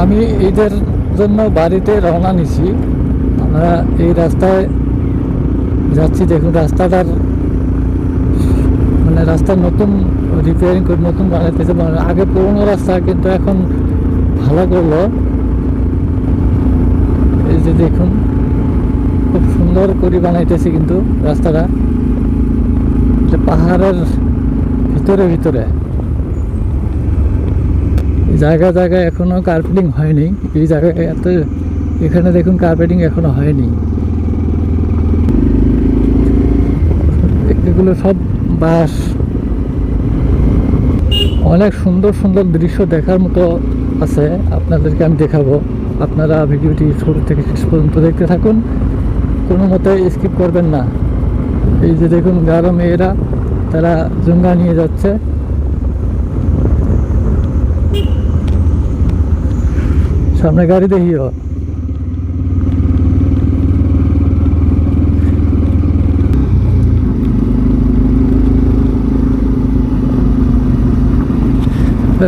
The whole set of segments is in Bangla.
আমি ঈদের জন্য বাড়িতে রওনা নিছি। আমরা এই রাস্তায় যাচ্ছি, দেখুন রাস্তাটার মানে রাস্তা নতুন রিপেয়ারিং করে নতুন বানাইতেছে মানে আগে পুরোনো রাস্তা, কিন্তু এখন ভালো করল। এই যে দেখুন, খুব সুন্দর করে বানাইতেছে কিন্তু রাস্তাটা। পাহাড়ের ভিতরে ভিতরে। এই জায়গায় এখনও এখনও কার্পেটিং হয়নি। এই জায়গায় এত, এখানে দেখুন কার্পেটিং এখনও হয়নি। এগুলো সব বাস অনেক সুন্দর সুন্দর দৃশ্য দেখার মতো আছে, আপনাদেরকে আমি দেখাবো। আপনারা ভিডিওটি শুরু থেকে শেষ পর্যন্ত দেখতে থাকুন। কোনো মতে স্কিপ করবেন না। এই যে দেখুন গারো মেয়েরা, তারা জুঙ্গা নিয়ে যাচ্ছে। সামনে গাড়ি দেখিও।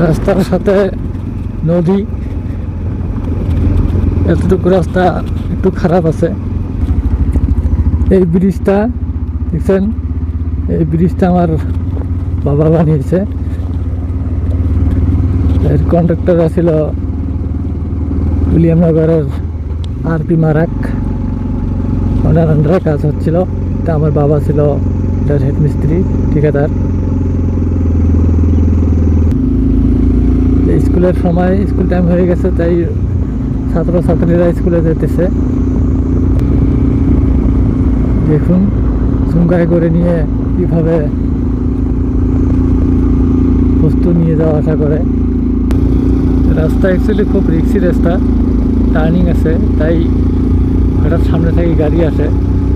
রাস্তার সাথে নদী, এতটুকু রাস্তা একটু খারাপ আছে। এই ব্রিজটা, দেখছেন? এই ব্রিজটা আমার বাবা বানিয়েছে। এর কন্ট্রাক্টর ছিল উলিয়ামনগরের আর পি মারাক। ওনার কাজ হচ্ছিল। তা আমার বাবা ছিল এটার হেড মিস্ত্রি ঠিকাদার স্কুলের সময় স্কুল টাইম হয়ে গেছে, তাই ছাত্র ছাত্রীরা স্কুলে যেতেছে। দেখুন চুঙ্গায় করে নিয়ে কীভাবে বস্তু নিয়ে যাওয়া আসা করে। রাস্তা অ্যাকচুয়ালি খুব রিক্সি রাস্তা টার্নিং আছে, তাই হঠাৎ সামনে থেকে গাড়ি আসে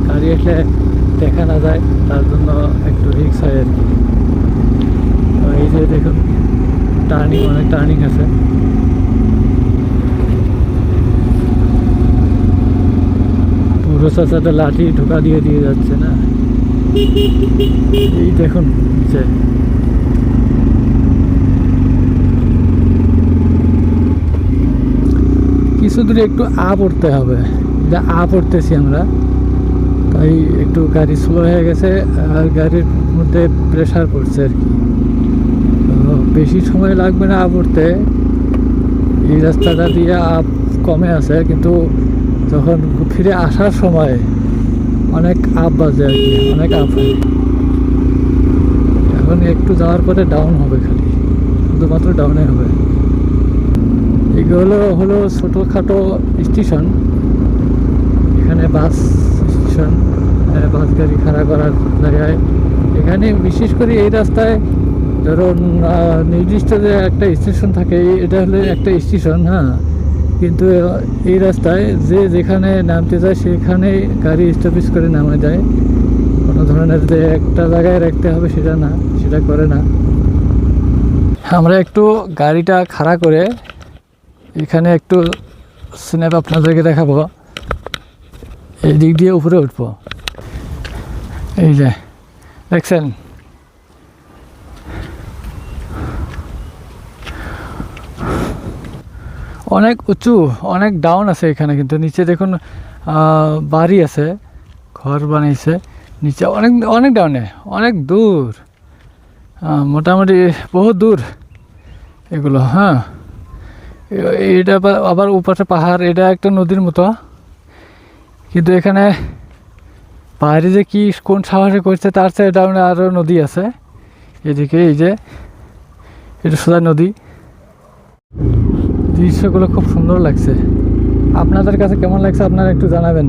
গাড়ি আসলে দেখা না যায় তার জন্য একটু রিক্স হয় আর কি। এই যে দেখুন টার্নিং অনেক টার্নিং আছে। পুরো সাথে লাঠি ঢোকা দিয়ে দিয়ে যাচ্ছে না। এই দেখুন, যে কিছু দূরে একটু আ পড়তে হবে। যা আ পড়তেছি আমরা। তাই একটু গাড়ি স্লো হয়ে গেছে, আর গাড়ির মধ্যে প্রেশার পড়ছে আর কি। বেশি সময় লাগবে না আ পড়তে। এই রাস্তাটা দিয়ে আপ কমে আছে, কিন্তু যখন ফিরে আসার সময় অনেক আপ বাজে আর কি, অনেক আপ হয় এখন একটু যাওয়ার পরে ডাউন হবে খালি। শুধুমাত্র ডাউনে হবে। এগুলো হলো ছোটোখাটো স্টেশন। এখানে বাস স্টেশন বাস গাড়ি খাড়া করার জায়গায়। এখানে বিশেষ করে এই রাস্তায় ধরুন নির্দিষ্ট যে একটা স্টেশন থাকে, এটা হলো একটা স্টেশন হ্যাঁ। কিন্তু এই রাস্তায় যে যেখানে নামতে যায়, সেখানে গাড়ি স্টপেজ করে নামা যায়। কোনো ধরনের যে একটা জায়গায় রাখতে হবে, সেটা না, সেটা করে না। আমরা একটু গাড়িটা খাড়া করে এখানে একটু স্ন্যাপ আপনাদেরকে দেখাবো। এই দিক দিয়ে উপরে উঠবো। এই যে, দেখছেন? অনেক উঁচু, অনেক ডাউন আছে এখানে, কিন্তু নিচে দেখুন বাড়ি আছে, ঘর বানিয়েছে। নিচে অনেক অনেক ডাউনে অনেক দূর। মোটামুটি বহু দূর এগুলো হ্যাঁ। এটা আবার- উপাশে পাহাড়, এটা একটা নদীর মতো। কিন্তু এখানে পাহাড়ে যে কি, কোন সাহসে করছে, তার চেয়ে ডাউনে আরও নদী আছে। এদিকে এই যে, এটা সোজা নদী। দৃশ্যগুলো খুব সুন্দর লাগছে। আপনাদের কাছে কেমন লাগছে, আপনারা একটু জানাবেন।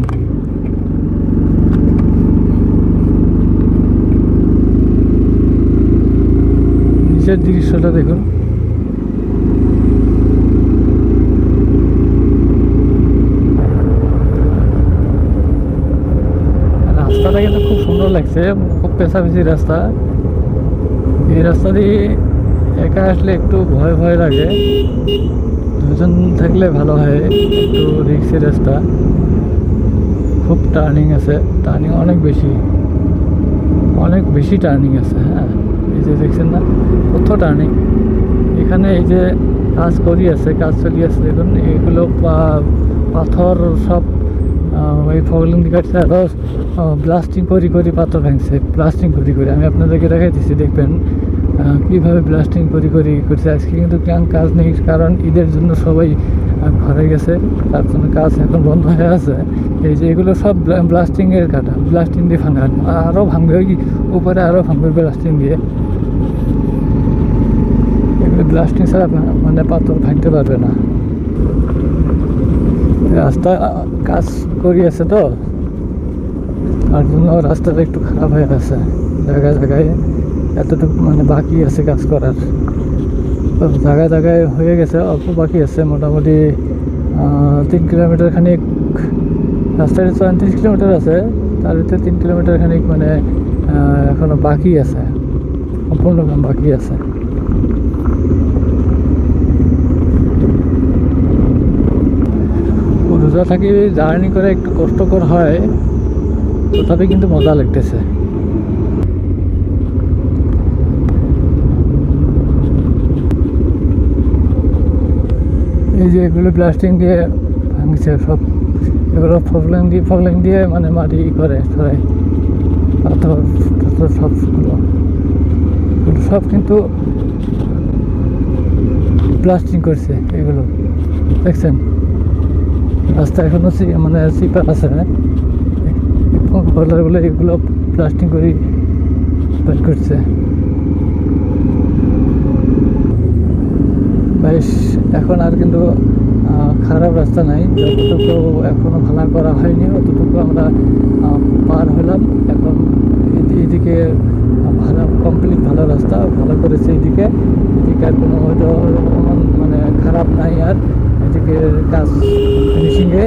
নিচের দৃশ্যটা দেখুন। রাস্তাটা কিন্তু খুব সুন্দর লাগছে, খুব পেছাপেছি রাস্তা। এই রাস্তা দিয়ে একা আসলে একটু ভয় ভয় লাগে। দুজন থাকলে ভালো হয়, একটু রিক্সের রাস্তা। খুব টার্নিং আছে টার্নিং অনেক বেশি অনেক বেশি টার্নিং আছে হ্যাঁ? এই যে দেখছেন না, কত টার্নিং এখানে এই যে কাজ করি আছে, কাজ চলি আছে, দেখুন, এগুলো পাথর সব ওই ফগলিং কাটছে আরও ব্লাস্টিং করি করি, পাথর ভাঙছে ব্লাস্টিং করি করি। আমি আপনাদেরকে দেখাই দিচ্ছি, দেখবেন কীভাবে ব্লাস্টিং করি করি, করছে। আজকে কিন্তু কেন কাজ নেই, কারণ ঈদের জন্য সবাই ঘরে গেছে, তার জন্য কাজ এখন বন্ধ হয়ে আছে। এই যে এগুলো সব ব্লাস্টিংয়ের কাটা ব্লাস্টিং দিয়ে ভাঙা। আরও ভাঙবে, ওই উপরে আরও ভাঙবে ব্লাস্টিং দিয়ে। এগুলো ব্লাস্টিং ছাড়া মানে পাথর ভাঙতে পারবে না। রাস্তা কাজ করি আছে তো। তার জন্য রাস্তাটা একটু খারাপ হয়ে আছে জায়গায় জায়গায় এতটুকু মানে বাকি আছে কাজ করার। জায়গায় জায়গায় হয়ে গেছে অল্প বাকি আছে মোটামুটি তিন কিলোমিটার খানিক। রাস্তাটা চৌত্রিশ কিলোমিটার আছে তার ভিতরে তিন কিলোমিটার খানিক মানে আহ, এখনও বাকি আছে। সম্পূর্ণ বাকি আছে। রোজা থাকি জার্নি করে একটু কষ্টকর হয়, তথাপি কিন্তু মজা লাগতেছে। এই যে এগুলো প্লাস্টিক দিয়ে ভাঙছে সব, এগুলো ফগলেন দিয়ে ফগলেন দিয়ে মানে মাটি করে সবাই। পাথর পাথর সবগুলো সব কিন্তু প্লাস্টিক করছে এগুলো, দেখছেন? রাস্তা এখনও মানে সিপার আছে বলারগুলো এগুলো প্লাস্টিং করে বের করছে। বেশ, এখন আর কিন্তু খারাপ রাস্তা নাই। যতটুকু এখনও ভালো করা হয়নি, অতটুকু আমরা পার হলাম। এখন এদি- এদিকে ভালো কমপ্লিট ভালো রাস্তা, ভালো করেছে এদিকে। এদিকে আর কোনো হয়তো মানে খারাপ নাই আর। এদিকে কাজ ফিনিশিংয়ে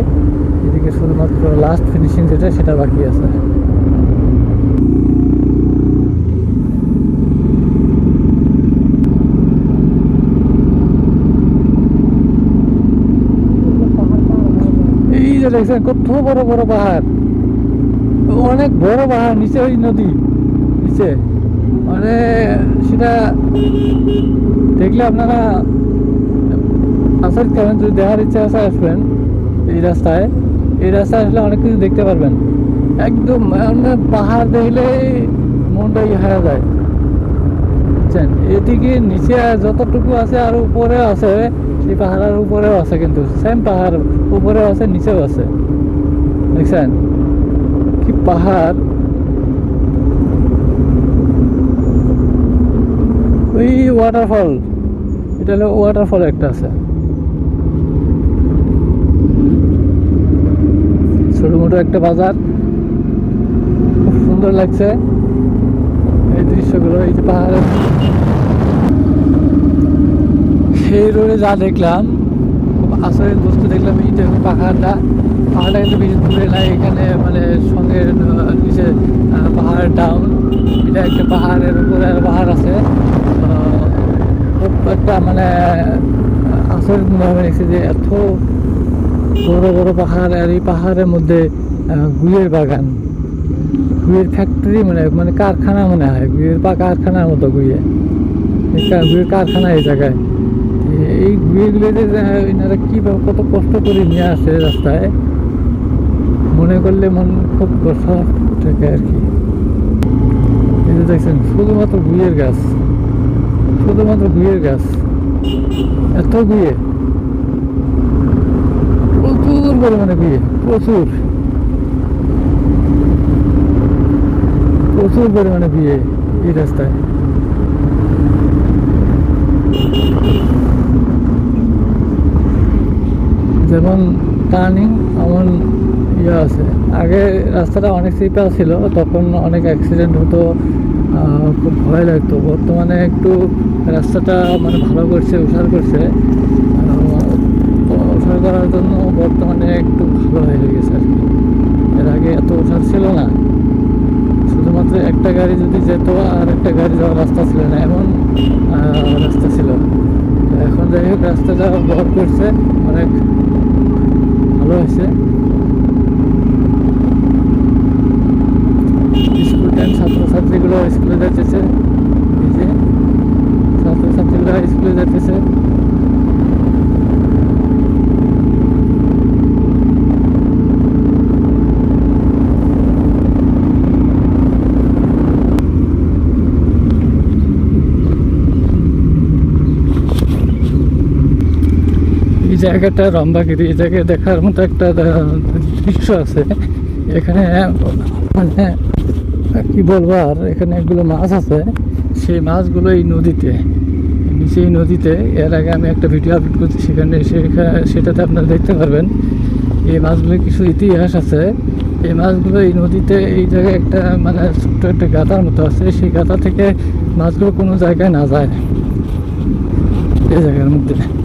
এদিকে শুধুমাত্র লাস্ট ফিনিশিং যেটা, সেটা বাকি আছে। এই যে দেখছেন, কত বড় বড় পাহাড়। অনেক বড় পাহাড়, নিচে ওই নদী, নিচে। মানে সেটা দেখলে আপনারা আসার কারণ যদি দেখার ইচ্ছা আছে আসবেন এই রাস্তায়। এই রাস্তায় আসলে অনেক কিছু দেখতে পারবেন। একদম মানে পাহাড় দেখলে মনটা ইয়ে যায়। বুঝছেন? এদিকে নিচে যতটুকু আছে আর উপরে আছে সেই পাহাড়ের উপরেও আছে কিন্তু। সেম পাহাড় উপরেও আছে, নিচেও আছে। দেখছেন? কি পাহাড়। ওই ওয়াটারফল এটা হলো ওয়াটারফল একটা আছে। ছোট মোটো একটা বাজার। খুব সুন্দর লাগছে। এই দৃশ্যগুলো, এই যে পাহাড়ের সেই রোডে যা দেখলাম, খুব আশ্চর্যের বস্তু দেখলাম, এই যে পাহাড়টা। পাহাড়টা কিন্তু বেশি দূরে নাই এখানে মানে সঙ্গে নিচে পাহাড় ডাউন এটা একটা পাহাড়ের উপরে পাহাড় আছে। খুব একটা মানে আশ্চর্য ভাবে দেখছি যে এত বড় বড় পাহাড় আর এই পাহাড়ের মধ্যে গুয়ের বাগান। গুয়ের ফ্যাক্টরি মানে মানে কারখানা মনে হয়, গুয়ের পা কারখানার মতো গুয়ে। গুয়ের কারখানা এই জায়গায়। এই গুয়েগুলো যে এনারা কীভাবে কত কষ্ট করে নিয়ে আসে রাস্তায়, মনে করলে মন খুব কষ্ট থাকে আর কি। এই যে দেখছেন, শুধুমাত্র গুয়ের গাছ, শুধুমাত্র গুয়ের গাছ, এত গুয়ে। পরিমাণে গুয়ে প্রচুর। প্রচুর পরিমাণে বিয়ে এই রাস্তায়। যেমন টার্নিং এমন ইয়ে আছে। আগে রাস্তাটা অনেক সিপা ছিল, তখন অনেক অ্যাক্সিডেন্ট হতো খুব ভয় লাগতো। বর্তমানে একটু রাস্তাটা মানে ভালো করছে উষার করছে। উষার করার জন্য বর্তমানে একটু ভালো হয়ে গেছে আর কি। এর আগে এত উষার ছিল না। শুধুমাত্র একটা গাড়ি যদি যেত আর একটা গাড়ি যাওয়ার রাস্তা ছিল না, এমন রাস্তা ছিল। এখন যাই হোক রাস্তাটা বড় করছে, অনেক ভালো হয়েছে। স্কুল টাইম ছাত্রছাত্রীগুলো স্কুলে যাচ্ছে এই যে স্কুলে যাচ্ছে জায়গাটা, রম্বাগিরি এই জায়গায় দেখার মতো একটা দৃশ্য আছে। এখানে মানে কি বলব আর, এখানে একগুলো মাছ আছে। সেই মাছগুলো এই নদীতে নিচে এই নদীতে। এর আগে আমি একটা ভিডিও আপলোড করছি, সেখানে সেখা- সেটাতে আপনারা দেখতে পারবেন। এই মাছগুলোর কিছু ইতিহাস আছে। এই মাছগুলো এই নদীতে, এই জায়গায় একটা মানে ছোট্ট একটা গাতার মতো আছে। সেই গাতা থেকে মাছগুলো কোনো জায়গায় না যায়। এই জায়গার মধ্যে।